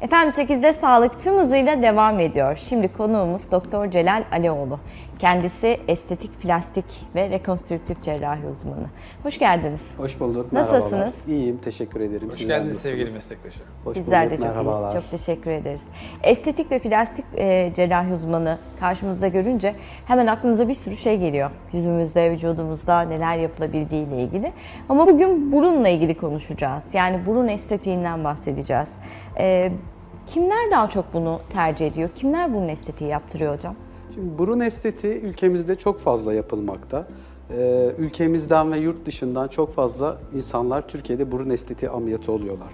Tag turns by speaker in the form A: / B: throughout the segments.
A: Efendim 8'de sağlık tüm hızıyla devam ediyor. Şimdi konuğumuz Doktor Celal Alioğlu. Kendisi estetik, plastik ve rekonstrüktif cerrahi uzmanı. Hoş geldiniz.
B: Hoş bulduk.
A: Nasılsınız?
B: Merhabalar. İyiyim, teşekkür ederim.
C: Hoş
B: Sizler
C: geldiniz
B: nasılsınız?
C: sevgili meslektaşım.
B: Hoş
A: Bizler de
B: bulduk,
A: çok
B: merhabalar.
A: iyiyiz. Çok teşekkür ederiz. Estetik ve plastik e, cerrahi uzmanı karşımızda görünce hemen aklımıza bir sürü şey geliyor. Yüzümüzde, vücudumuzda neler yapılabildiği ile ilgili. Ama bugün burunla ilgili konuşacağız. Yani burun estetiğinden bahsedeceğiz. E, kimler daha çok bunu tercih ediyor? Kimler burun estetiği yaptırıyor hocam?
B: Şimdi burun estetiği ülkemizde çok fazla yapılmakta. Ee, ülkemizden ve yurt dışından çok fazla insanlar Türkiye'de burun estetiği ameliyatı oluyorlar.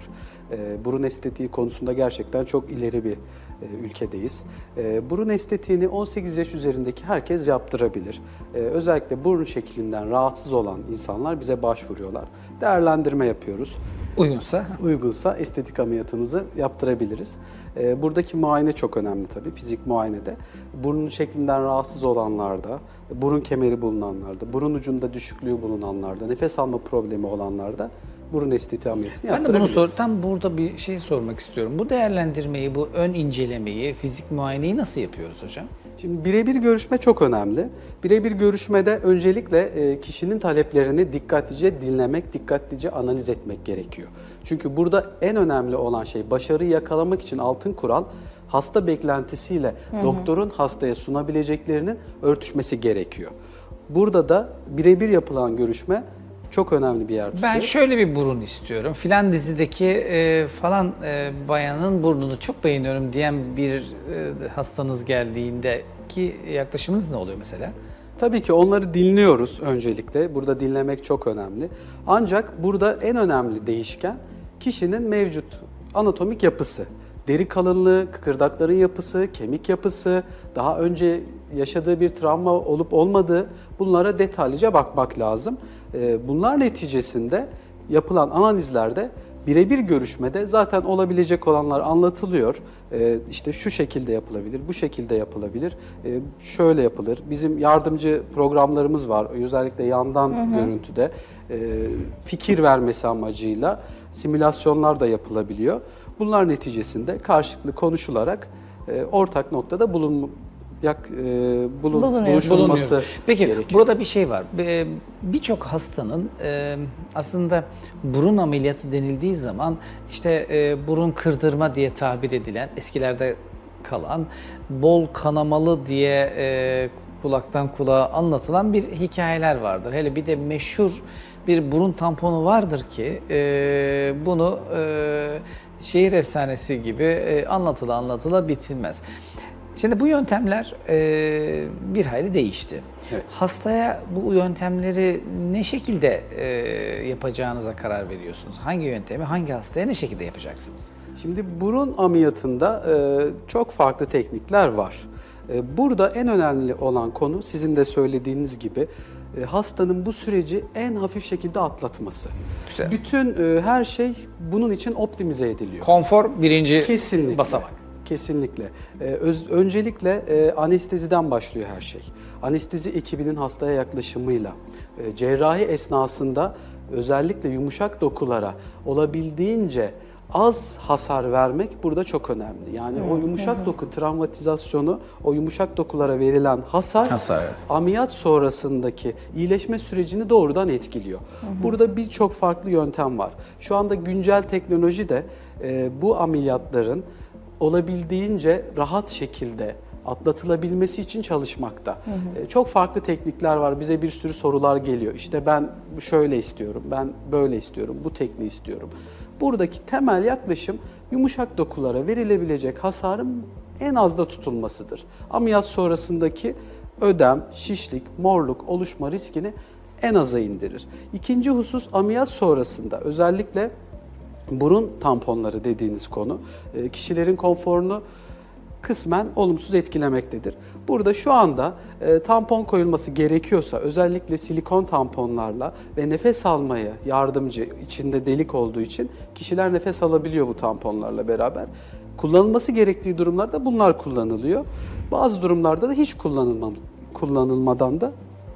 B: Ee, burun estetiği konusunda gerçekten çok ileri bir e, ülkedeyiz. Ee, burun estetiğini 18 yaş üzerindeki herkes yaptırabilir. Ee, özellikle burun şeklinden rahatsız olan insanlar bize başvuruyorlar. Değerlendirme yapıyoruz.
C: Uygunsa
B: uygunsa estetik ameliyatımızı yaptırabiliriz. Ee, Buradaki muayene çok önemli tabii, fizik muayenede. Burnun şeklinden rahatsız olanlarda, burun kemeri bulunanlarda, burun ucunda düşüklüğü bulunanlarda, nefes alma problemi olanlarda burun estetiği ameliyatını
C: ben de bunu sor, tam burada bir şey sormak istiyorum. Bu değerlendirmeyi, bu ön incelemeyi, fizik muayeneyi nasıl yapıyoruz hocam?
B: Şimdi birebir görüşme çok önemli. Birebir görüşmede öncelikle e, kişinin taleplerini dikkatlice dinlemek, dikkatlice analiz etmek gerekiyor. Çünkü burada en önemli olan şey başarıyı yakalamak için altın kural hasta beklentisiyle doktorun hastaya sunabileceklerinin örtüşmesi gerekiyor. Burada da birebir yapılan görüşme çok önemli bir yer tutuyor.
C: Ben şöyle bir burun istiyorum. Filan dizideki e, falan e, bayanın burnunu çok beğeniyorum diyen bir e, hastanız geldiğindeki yaklaşımınız ne oluyor mesela?
B: Tabii ki onları dinliyoruz öncelikle. Burada dinlemek çok önemli. Ancak burada en önemli değişken kişinin mevcut anatomik yapısı. Deri kalınlığı, kıkırdakların yapısı, kemik yapısı, daha önce yaşadığı bir travma olup olmadığı bunlara detaylıca bakmak lazım. Ee, Bunlar neticesinde yapılan analizlerde birebir görüşmede zaten olabilecek olanlar anlatılıyor. Ee, işte şu şekilde yapılabilir, bu şekilde yapılabilir, ee, şöyle yapılır. Bizim yardımcı programlarımız var, özellikle yandan görüntüde ee, fikir vermesi amacıyla simülasyonlar da yapılabiliyor. Bunlar neticesinde karşılıklı konuşularak e, ortak noktada bulun, yak, e, bulun,
A: Bulunuyor.
B: buluşulması
C: Bulunuyor. Peki
B: gerekiyor.
C: burada bir şey var. Birçok hastanın e, aslında burun ameliyatı denildiği zaman işte e, burun kırdırma diye tabir edilen eskilerde kalan bol kanamalı diye e, kulaktan kulağa anlatılan bir hikayeler vardır. Hele bir de meşhur bir burun tamponu vardır ki e, bunu e, şehir efsanesi gibi e, anlatıla anlatıla bitilmez. Şimdi bu yöntemler e, bir hayli değişti.
B: Evet.
C: Hastaya bu yöntemleri ne şekilde e, yapacağınıza karar veriyorsunuz? Hangi yöntemi hangi hastaya ne şekilde yapacaksınız?
B: Şimdi burun ameliyatında e, çok farklı teknikler var. E, burada en önemli olan konu sizin de söylediğiniz gibi e, hastanın bu süreci en hafif şekilde atlatması.
C: Güzel.
B: Bütün e, her şey bunun için optimize ediliyor.
C: Konfor birinci
B: Kesinlikle.
C: basamak.
B: Kesinlikle. Ee, öz- öncelikle e, anesteziden başlıyor her şey. Anestezi ekibinin hastaya yaklaşımıyla, e, cerrahi esnasında özellikle yumuşak dokulara olabildiğince az hasar vermek burada çok önemli. Yani o yumuşak doku travmatizasyonu, o yumuşak dokulara verilen hasar,
C: Hasar, evet.
B: ameliyat sonrasındaki iyileşme sürecini doğrudan etkiliyor. Burada birçok farklı yöntem var. Şu anda güncel teknoloji de e, bu ameliyatların olabildiğince rahat şekilde atlatılabilmesi için çalışmakta. E, çok farklı teknikler var. Bize bir sürü sorular geliyor. İşte ben şöyle istiyorum, ben böyle istiyorum, bu tekniği istiyorum. Buradaki temel yaklaşım yumuşak dokulara verilebilecek hasarın en azda tutulmasıdır. Ameliyat sonrasındaki ödem, şişlik, morluk oluşma riskini en aza indirir. İkinci husus ameliyat sonrasında özellikle burun tamponları dediğiniz konu e, kişilerin konforunu kısmen olumsuz etkilemektedir. Burada şu anda e, tampon koyulması gerekiyorsa özellikle silikon tamponlarla ve nefes almaya yardımcı içinde delik olduğu için kişiler nefes alabiliyor bu tamponlarla beraber. Kullanılması gerektiği durumlarda bunlar kullanılıyor. Bazı durumlarda da hiç kullanılmam, kullanılmadan da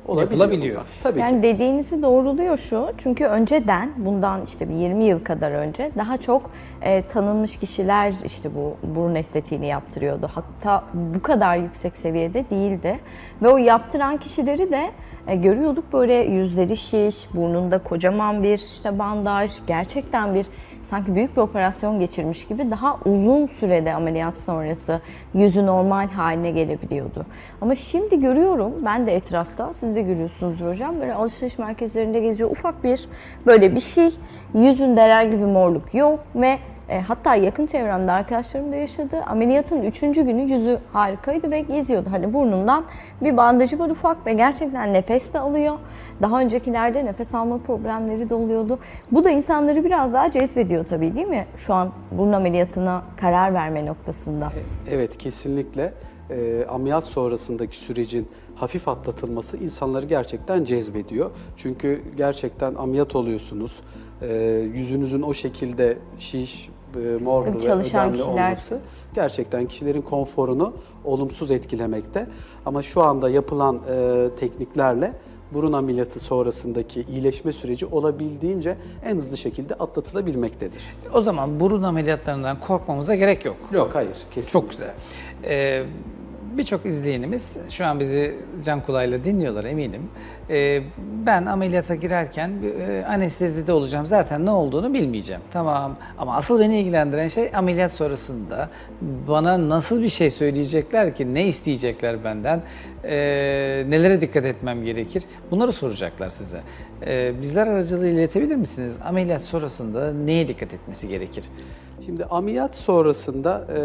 B: olabiliyor. Tabii
A: yani
B: ki.
A: dediğinizi doğruluyor şu. Çünkü önceden bundan işte bir 20 yıl kadar önce daha çok e, tanınmış kişiler işte bu burun estetiğini yaptırıyordu. Hatta bu kadar yüksek seviyede değildi. Ve o yaptıran kişileri de e, görüyorduk böyle yüzleri şiş, burnunda kocaman bir işte bandaj, gerçekten bir sanki büyük bir operasyon geçirmiş gibi daha uzun sürede ameliyat sonrası yüzü normal haline gelebiliyordu. Ama şimdi görüyorum ben de etrafta siz de görüyorsunuzdur hocam böyle alışveriş merkezlerinde geziyor ufak bir böyle bir şey yüzünde herhangi bir morluk yok ve e, hatta yakın çevremde arkadaşlarım da yaşadı. Ameliyatın üçüncü günü yüzü harikaydı ve geziyordu. Hani burnundan bir bandajı var ufak ve gerçekten nefes de alıyor. Daha öncekilerde nefes alma problemleri de oluyordu. Bu da insanları biraz daha cezbediyor tabii değil mi? Şu an burun ameliyatına karar verme noktasında.
B: Evet kesinlikle e, ameliyat sonrasındaki sürecin hafif atlatılması insanları gerçekten cezbediyor. Çünkü gerçekten ameliyat oluyorsunuz. E, yüzünüzün o şekilde şiş, e, morlu ve
A: çalışan
B: ödemli
A: kişiler-
B: olması gerçekten kişilerin konforunu olumsuz etkilemekte. Ama şu anda yapılan e, tekniklerle burun ameliyatı sonrasındaki iyileşme süreci olabildiğince en hızlı şekilde atlatılabilmektedir.
C: O zaman burun ameliyatlarından korkmamıza gerek yok.
B: Yok hayır kesinlikle.
C: Çok güzel. Ee, Birçok izleyenimiz şu an bizi can kulağıyla dinliyorlar eminim. Ee, ben ameliyata girerken e, anestezide olacağım. Zaten ne olduğunu bilmeyeceğim. Tamam ama asıl beni ilgilendiren şey ameliyat sonrasında bana nasıl bir şey söyleyecekler ki, ne isteyecekler benden, e, nelere dikkat etmem gerekir bunları soracaklar size. E, bizler aracılığıyla iletebilir misiniz? Ameliyat sonrasında neye dikkat etmesi gerekir?
B: Şimdi ameliyat sonrasında e,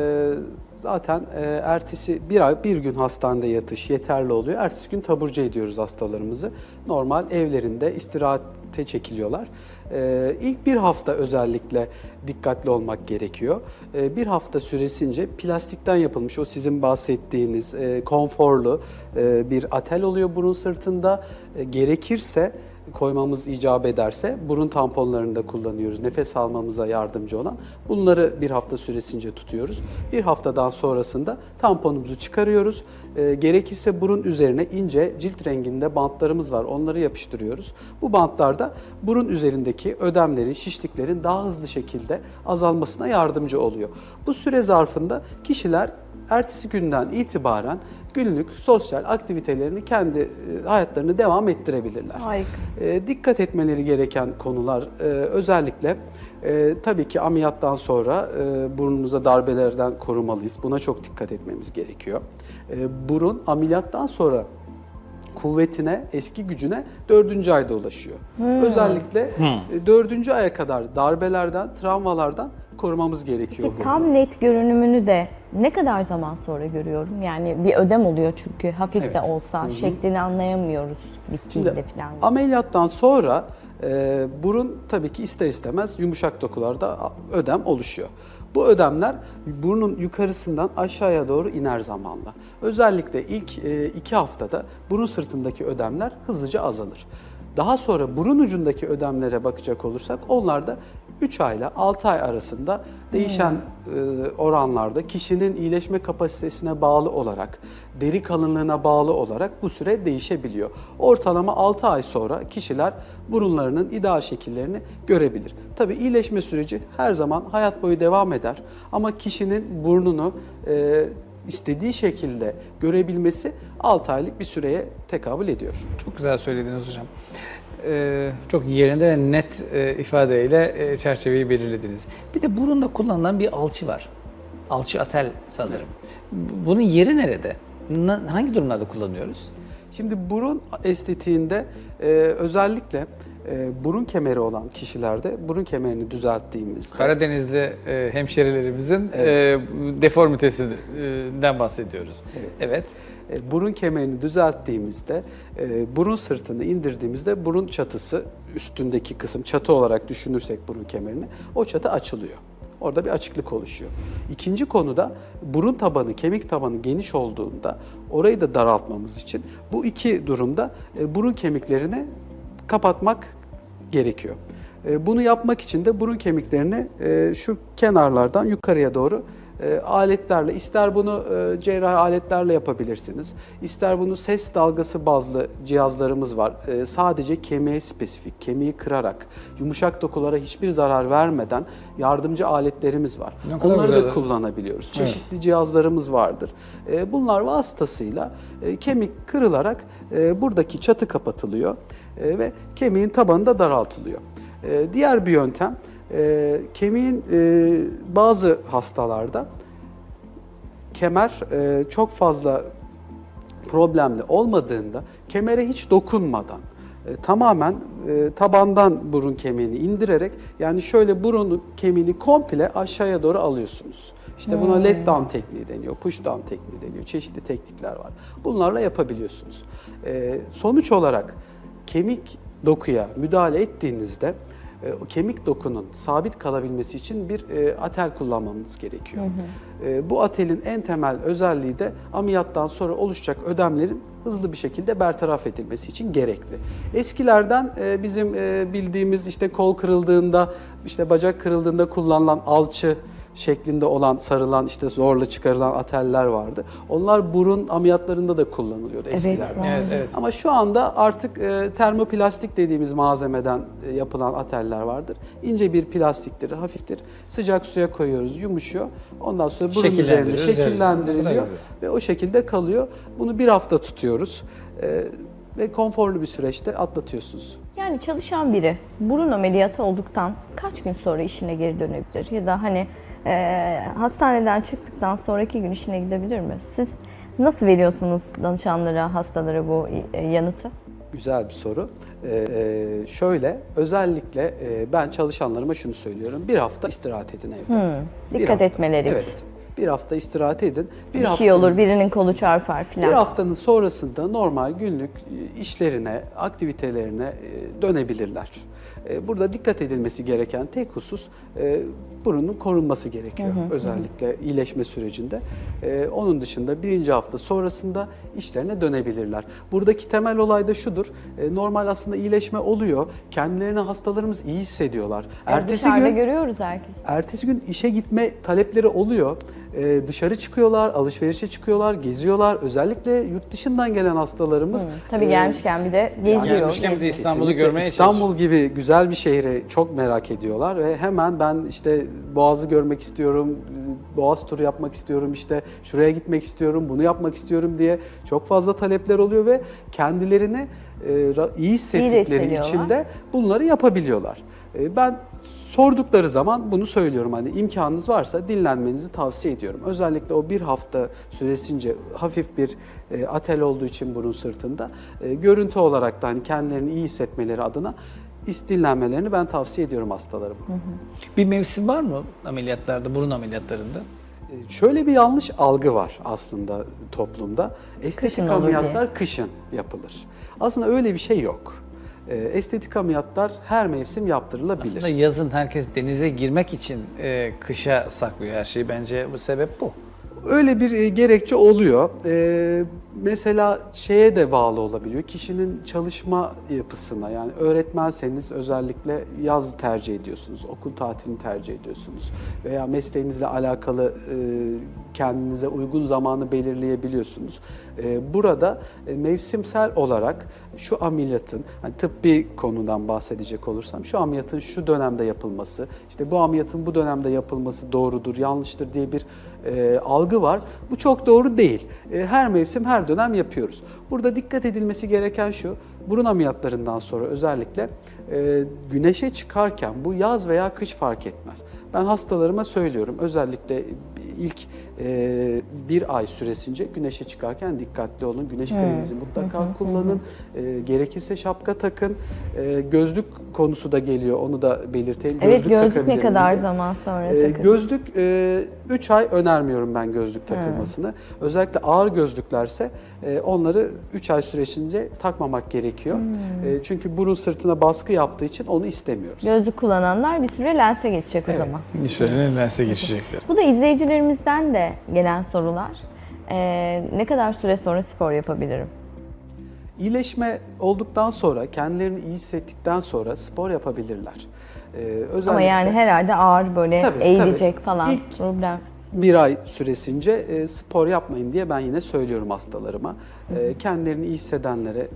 B: zaten e, ertesi bir ay bir gün hastanede yatış yeterli oluyor. Ertesi gün taburcu ediyoruz hastalarımızı. Normal evlerinde istirahate çekiliyorlar. E, ilk bir hafta özellikle dikkatli olmak gerekiyor. E, bir hafta süresince plastikten yapılmış o sizin bahsettiğiniz e, konforlu e, bir atel oluyor burun sırtında. E, gerekirse koymamız icap ederse burun tamponlarını da kullanıyoruz. Nefes almamıza yardımcı olan. Bunları bir hafta süresince tutuyoruz. Bir haftadan sonrasında tamponumuzu çıkarıyoruz. Ee, gerekirse burun üzerine ince cilt renginde bantlarımız var. Onları yapıştırıyoruz. Bu bantlarda burun üzerindeki ödemlerin, şişliklerin daha hızlı şekilde azalmasına yardımcı oluyor. Bu süre zarfında kişiler ertesi günden itibaren günlük sosyal aktivitelerini kendi e, hayatlarını devam ettirebilirler.
A: Harika.
B: E, dikkat etmeleri gereken konular e, özellikle e, tabii ki ameliyattan sonra e, burnumuza darbelerden korumalıyız. Buna çok dikkat etmemiz gerekiyor. E, burun ameliyattan sonra kuvvetine, eski gücüne dördüncü ayda ulaşıyor. Özellikle e, dördüncü aya kadar darbelerden, travmalardan korumamız gerekiyor.
A: Peki tam net görünümünü de ne kadar zaman sonra görüyorum? Yani bir ödem oluyor çünkü hafif de
B: Evet.
A: olsa şeklini anlayamıyoruz bittiğinde falan.
B: ameliyattan sonra e, burun tabii ki ister istemez yumuşak dokularda ödem oluşuyor. Bu ödemler burnun yukarısından aşağıya doğru iner zamanla. Özellikle ilk e, iki haftada burun sırtındaki ödemler hızlıca azalır. Daha sonra burun ucundaki ödemlere bakacak olursak onlar da 3 ay ile 6 ay arasında değişen e, oranlarda kişinin iyileşme kapasitesine bağlı olarak, deri kalınlığına bağlı olarak bu süre değişebiliyor. Ortalama 6 ay sonra kişiler burunlarının ideal şekillerini görebilir. Tabii iyileşme süreci her zaman hayat boyu devam eder ama kişinin burnunu e, istediği şekilde görebilmesi 6 aylık bir süreye tekabül ediyor.
C: Çok güzel söylediniz hocam. Ee, çok yerinde ve net e, ifadeyle e, çerçeveyi belirlediniz. Bir de burunda kullanılan bir alçı var. Alçı atel sanırım. Bunun yeri nerede? Hangi durumlarda kullanıyoruz?
B: Şimdi burun estetiğinde e, özellikle e, burun kemeri olan kişilerde burun kemerini düzelttiğimizde
C: Karadenizli e, hemşerilerimizin
B: Evet.
C: e, deformitesinden bahsediyoruz.
B: Evet.
C: evet.
B: e, burun kemerini düzelttiğimizde e, burun sırtını indirdiğimizde burun çatısı üstündeki kısım çatı olarak düşünürsek burun kemerini o çatı açılıyor. Orada bir açıklık oluşuyor. İkinci konuda burun tabanı, kemik tabanı geniş olduğunda orayı da daraltmamız için bu iki durumda e, burun kemiklerini kapatmak gerekiyor. E, Bunu yapmak için de burun kemiklerini e, şu kenarlardan yukarıya doğru e, aletlerle, ister bunu cerrahi aletlerle yapabilirsiniz, ister bunu ses dalgası bazlı cihazlarımız var. Sadece kemiğe spesifik, kemiği kırarak, yumuşak dokulara hiçbir zarar vermeden yardımcı aletlerimiz var. Onları da kullanabiliyoruz. Çeşitli cihazlarımız vardır. Bunlar vasıtasıyla kemik kırılarak buradaki çatı kapatılıyor e, ve kemiğin tabanı da daraltılıyor. E, diğer bir yöntem, e, kemiğin e, bazı hastalarda kemer e, çok fazla problemli olmadığında kemere hiç dokunmadan e, tamamen e, tabandan burun kemiğini indirerek yani şöyle burun kemiğini komple aşağıya doğru alıyorsunuz. İşte buna let down tekniği deniyor, push down tekniği deniyor. Çeşitli teknikler var. Bunlarla yapabiliyorsunuz. E, sonuç olarak kemik dokuya müdahale ettiğinizde e, o kemik dokunun sabit kalabilmesi için bir e, atel kullanmanız gerekiyor. E, bu atelin en temel özelliği de ameliyattan sonra oluşacak ödemlerin hızlı bir şekilde bertaraf edilmesi için gerekli. Eskilerden bizim bildiğimiz işte kol kırıldığında, işte bacak kırıldığında kullanılan alçı şeklinde olan sarılan işte zorla çıkarılan ateller vardı. Onlar burun ameliyatlarında da kullanılıyordu
A: Evet,
B: eskilerde.
A: var.
C: Evet, evet.
B: Ama şu anda artık e, termoplastik dediğimiz malzemeden e, yapılan ateller vardır. İnce bir plastiktir, hafiftir. Sıcak suya koyuyoruz, yumuşuyor. Ondan sonra burun üzerinde
C: evet.
B: şekillendiriliyor ve o şekilde kalıyor. Bunu bir hafta tutuyoruz e, ve konforlu bir süreçte atlatıyorsunuz.
A: Yani çalışan biri burun ameliyatı olduktan kaç gün sonra işine geri dönebilir? Ya da hani e, hastaneden çıktıktan sonraki gün işine gidebilir mi? Siz nasıl veriyorsunuz danışanlara, hastalara bu e, yanıtı?
B: Güzel bir soru. Ee, e, şöyle, özellikle e, ben çalışanlarıma şunu söylüyorum. Bir hafta istirahat edin evde.
A: Hmm,
B: Bir
A: dikkat
B: hafta.
A: etmeleri
B: evet. Bir hafta istirahat edin.
A: Bir,
B: hafta-
A: şey olur, birinin kolu çarpar
B: Bir
A: filan.
B: haftanın sonrasında normal günlük e, işlerine, aktivitelerine e, dönebilirler. E, Burada dikkat edilmesi gereken tek husus e, burunun korunması gerekiyor. Özellikle iyileşme sürecinde. E, Onun dışında birinci hafta sonrasında işlerine dönebilirler. Buradaki temel olay da şudur. Normal aslında iyileşme oluyor. Kendilerini hastalarımız iyi hissediyorlar.
A: Yani
B: Ertesi gün
A: görüyoruz herkes.
B: Ertesi gün işe gitme talepleri oluyor. Ee, dışarı çıkıyorlar, alışverişe çıkıyorlar, geziyorlar. Özellikle yurt dışından gelen hastalarımız.
A: Tabii
B: e,
A: gelmişken bir de geziyor.
C: gelmişken bir de. İstanbul'u görmeye
B: İstanbul gibi güzel bir şehri çok merak ediyorlar ve hemen ben işte Boğaz'ı görmek istiyorum, Boğaz turu yapmak istiyorum, işte şuraya gitmek istiyorum, bunu yapmak istiyorum diye çok fazla talepler oluyor ve kendilerini e, iyi hissettikleri için de bunları yapabiliyorlar. E, Ben sordukları zaman bunu söylüyorum hani imkanınız varsa dinlenmenizi tavsiye ediyorum. Özellikle o bir hafta süresince hafif bir e, atel olduğu için burun sırtında e, görüntü olarak da hani kendilerini iyi hissetmeleri adına dinlenmelerini ben tavsiye ediyorum hastalarıma.
C: Bir mevsim var mı ameliyatlarda, burun ameliyatlarında?
B: E, Şöyle bir yanlış algı var aslında toplumda. Estetik
A: Kışın
B: ameliyatlar kışın yapılır. Aslında öyle bir şey yok. E, Estetik ameliyatlar her mevsim yaptırılabilir.
C: Aslında yazın herkes denize girmek için e, kışa saklıyor her şeyi. Bence bu sebep bu.
B: Öyle bir e, gerekçe oluyor. E, mesela şeye de bağlı olabiliyor. Kişinin çalışma yapısına yani öğretmenseniz özellikle yaz tercih ediyorsunuz. Okul tatilini tercih ediyorsunuz. Veya mesleğinizle alakalı e, kendinize uygun zamanı belirleyebiliyorsunuz. E, burada e, mevsimsel olarak şu ameliyatın, hani tıbbi konudan bahsedecek olursam, şu ameliyatın şu dönemde yapılması, işte bu ameliyatın bu dönemde yapılması doğrudur, yanlıştır diye bir algı var. Bu çok doğru değil. Her mevsim, her dönem yapıyoruz. Burada dikkat edilmesi gereken şu, burun ameliyatlarından sonra özellikle e, güneşe çıkarken bu yaz veya kış fark etmez. Ben hastalarıma söylüyorum özellikle ilk e, bir ay süresince güneşe çıkarken dikkatli olun. Güneş kreminizi mutlaka kullanın. E, gerekirse şapka takın. E, gözlük konusu da geliyor onu da belirteyim.
A: Evet gözlük ne kadar
B: diye.
A: zaman sonra
B: Ee,
A: takılır?
B: gözlük 3 ay önermiyorum ben gözlük takılmasını. Özellikle ağır gözlüklerse e, onları 3 ay süresince takmamak gerekiyor. E, çünkü burun sırtına baskı yaptığı için onu istemiyoruz.
A: Gözlük kullananlar bir süre lense geçecek o
B: Evet.
A: zaman.
C: Şöyle lense geçecekler.
A: Bu da izleyicilerimizden de gelen sorular. Ee, ne kadar süre sonra spor yapabilirim?
B: İyileşme olduktan sonra, kendilerini iyi hissettikten sonra spor yapabilirler. E, özellikle
A: Ama yani herhalde ağır böyle
B: Tabii,
A: eğilecek
B: tabii.
A: falan
B: İlk-
A: problem.
B: bir ay süresince e, spor yapmayın diye ben yine söylüyorum hastalarıma. E, kendilerini iyi hissedenlere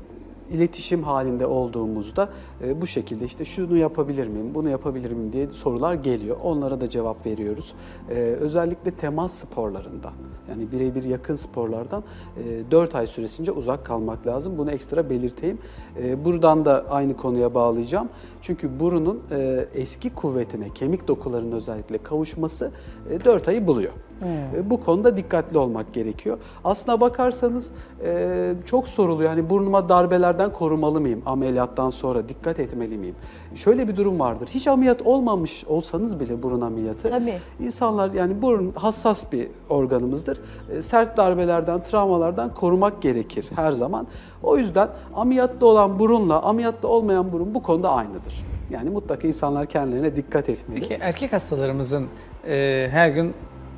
B: iletişim halinde olduğumuzda e, bu şekilde işte şunu yapabilir miyim, bunu yapabilir miyim diye sorular geliyor. Onlara da cevap veriyoruz. E, özellikle temas sporlarından yani birebir yakın sporlardan e, 4 ay süresince uzak kalmak lazım. Bunu ekstra belirteyim. E, buradan da aynı konuya bağlayacağım. Çünkü burunun e, eski kuvvetine, kemik dokularının özellikle kavuşması e, 4 ayı buluyor. E, Bu konuda dikkatli olmak gerekiyor. Aslına bakarsanız e, çok soruluyor. Hani burnuma darbelerden korumalı mıyım ameliyattan sonra dikkat etmeli miyim? Şöyle bir durum vardır. Hiç ameliyat olmamış olsanız bile burun ameliyatı.
A: Tabii.
B: İnsanlar yani burun hassas bir organımızdır. E, Sert darbelerden, travmalardan korumak gerekir her zaman. O yüzden ameliyatlı olan burunla ameliyatlı olmayan burun bu konuda aynıdır. Yani mutlaka insanlar kendilerine dikkat etmeli.
C: Peki erkek hastalarımızın e, her gün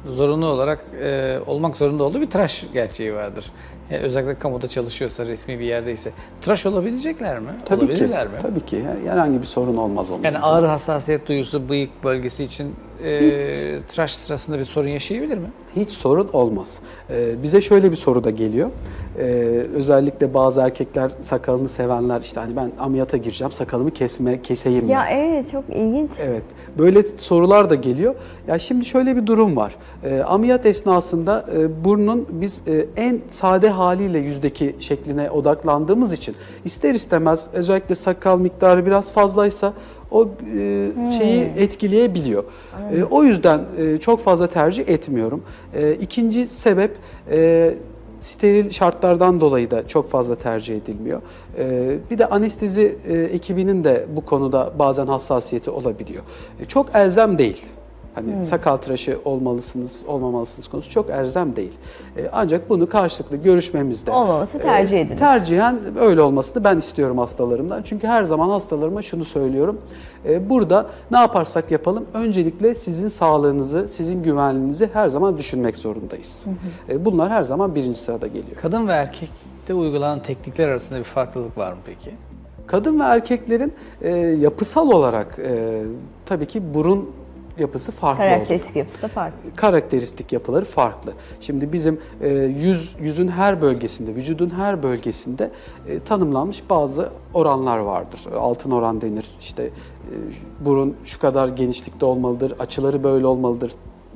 C: zorunlu olarak e, olmak zorunda olduğu bir tıraş gerçeği vardır. Yani özellikle kamuda çalışıyorsa, resmi bir yerdeyse. Tıraş olabilecekler mi?
B: Tabii ki.
C: Olabilirler mi?
B: Tabii ki. Herhangi bir sorun olmaz onlarda.
C: Yani ağrı hassasiyet duyusu bıyık bölgesi için e, tıraş sırasında bir sorun yaşayabilir mi?
B: Hiç sorun olmaz. Ee, bize şöyle bir soru da geliyor. Ee, özellikle bazı erkekler sakalını sevenler işte hani ben ameliyata gireceğim sakalımı kesme keseyim mi?
A: Ya evet çok ilginç.
B: Evet. Böyle sorular da geliyor. Ya şimdi şöyle bir durum var. Ee, ameliyat esnasında e, burnun biz e, en sade haliyle yüzdeki şekline odaklandığımız için ister istemez özellikle sakal miktarı biraz fazlaysa o e, şeyi etkileyebiliyor. E, o yüzden e, çok fazla tercih etmiyorum. E, ikinci sebep e, steril şartlardan dolayı da çok fazla tercih edilmiyor. E, bir de anestezi e, ekibinin de bu konuda bazen hassasiyeti olabiliyor. E, çok elzem değil. Hani sakal tıraşı olmalısınız, olmamalısınız konusu çok elzem değil. E, ancak bunu karşılıklı görüşmemizde
A: Olmaması tercih edilir.
B: Tercihen öyle olmasını ben istiyorum hastalarımdan. Çünkü her zaman hastalarıma şunu söylüyorum. E, burada ne yaparsak yapalım öncelikle sizin sağlığınızı, sizin güvenliğinizi her zaman düşünmek zorundayız. E, bunlar her zaman birinci sırada geliyor.
C: Kadın ve erkekte uygulanan teknikler arasında bir farklılık var mı peki?
B: Kadın ve erkeklerin e, yapısal olarak e, tabii ki burun yapısı farklı oluyor.
A: Karakteristik yapısı da farklı.
B: karakteristik yapıları farklı. Şimdi bizim e, yüz yüzün her bölgesinde, vücudun her bölgesinde e, tanımlanmış bazı oranlar vardır. Altın oran denir. İşte e, burun şu kadar genişlikte olmalıdır, açıları böyle olmalıdır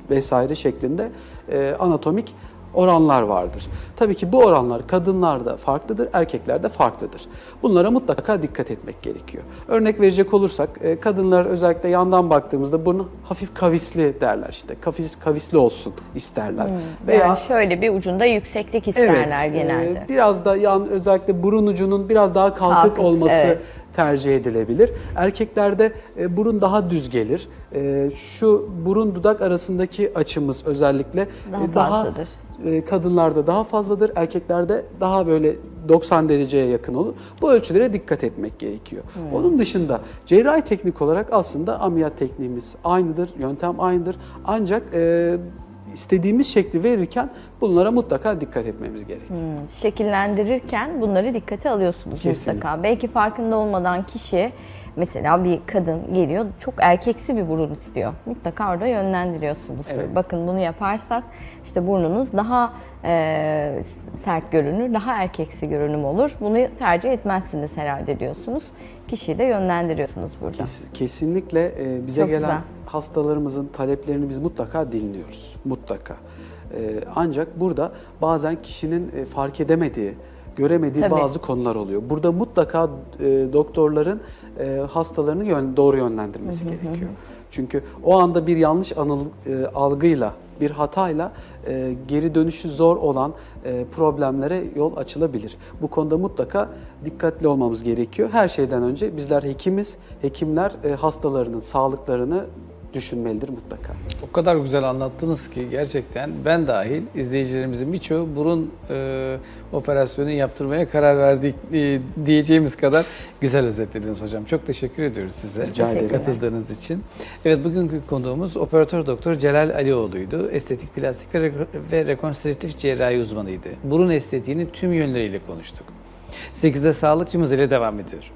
B: vesaire şeklinde e, anatomik oranlar vardır. Tabii ki bu oranlar kadınlarda farklıdır, erkeklerde farklıdır. Bunlara mutlaka dikkat etmek gerekiyor. Örnek verecek olursak e, kadınlar özellikle yandan baktığımızda burnu hafif kavisli derler işte. Kavis, kavisli olsun isterler. Veya
A: yani şöyle bir ucunda yükseklik isterler
B: evet,
A: genelde.
B: e, biraz da yan özellikle burun ucunun biraz daha kalkık
A: Kalkık,
B: olması
A: evet.
B: tercih edilebilir. Erkeklerde e, burun daha düz gelir. E, şu burun dudak arasındaki açımız özellikle
A: Daha
B: e,
A: fazladır.
B: E, kadınlarda daha fazladır, erkeklerde daha böyle 90 dereceye yakın olur. Bu ölçülere dikkat etmek gerekiyor. Onun dışında cerrahi teknik olarak aslında ameliyat tekniğimiz aynıdır, yöntem aynıdır. Ancak e, istediğimiz şekli verirken bunlara mutlaka dikkat etmemiz gerekiyor.
A: Hmm, şekillendirirken bunları dikkate alıyorsunuz
B: Kesinlikle.
A: mutlaka. Belki farkında olmadan kişi mesela bir kadın geliyor çok erkeksi bir burun istiyor. Mutlaka orada yönlendiriyorsunuz.
B: Evet.
A: Bakın bunu yaparsak işte burnunuz daha e, sert görünür, daha erkeksi görünüm olur. Bunu tercih etmezsiniz herhalde diyorsunuz. Kişiyi de yönlendiriyorsunuz burada.
B: Kes- Kesinlikle e, bize
A: Çok
B: gelen
A: güzel.
B: hastalarımızın taleplerini biz mutlaka dinliyoruz. Mutlaka. E, ancak burada bazen kişinin e, fark edemediği, göremediği
A: Tabii.
B: bazı konular oluyor. Burada mutlaka e, doktorların e, hastalarını yön- doğru yönlendirmesi gerekiyor. Çünkü o anda bir yanlış anıl, e, algıyla, bir hatayla e, geri dönüşü zor olan e, problemlere yol açılabilir. Bu konuda mutlaka dikkatli olmamız gerekiyor. Her şeyden önce bizler hekimiz, hekimler e, hastalarının sağlıklarını düşünmelidir mutlaka.
C: O kadar güzel anlattınız ki gerçekten ben dahil izleyicilerimizin birçoğu burun e, operasyonu yaptırmaya karar verdik e, diyeceğimiz kadar güzel özetlediniz hocam. Çok teşekkür ediyoruz size
B: Rica ederim.
C: katıldığınız için. Evet bugünkü konuğumuz operatör doktor Celal Alioğlu'ydu. Estetik, plastik ve, reko- ve rekonstrüktif cerrahi uzmanıydı. Burun estetiğinin tüm yönleriyle konuştuk. 8'de sağlık ile devam ediyor.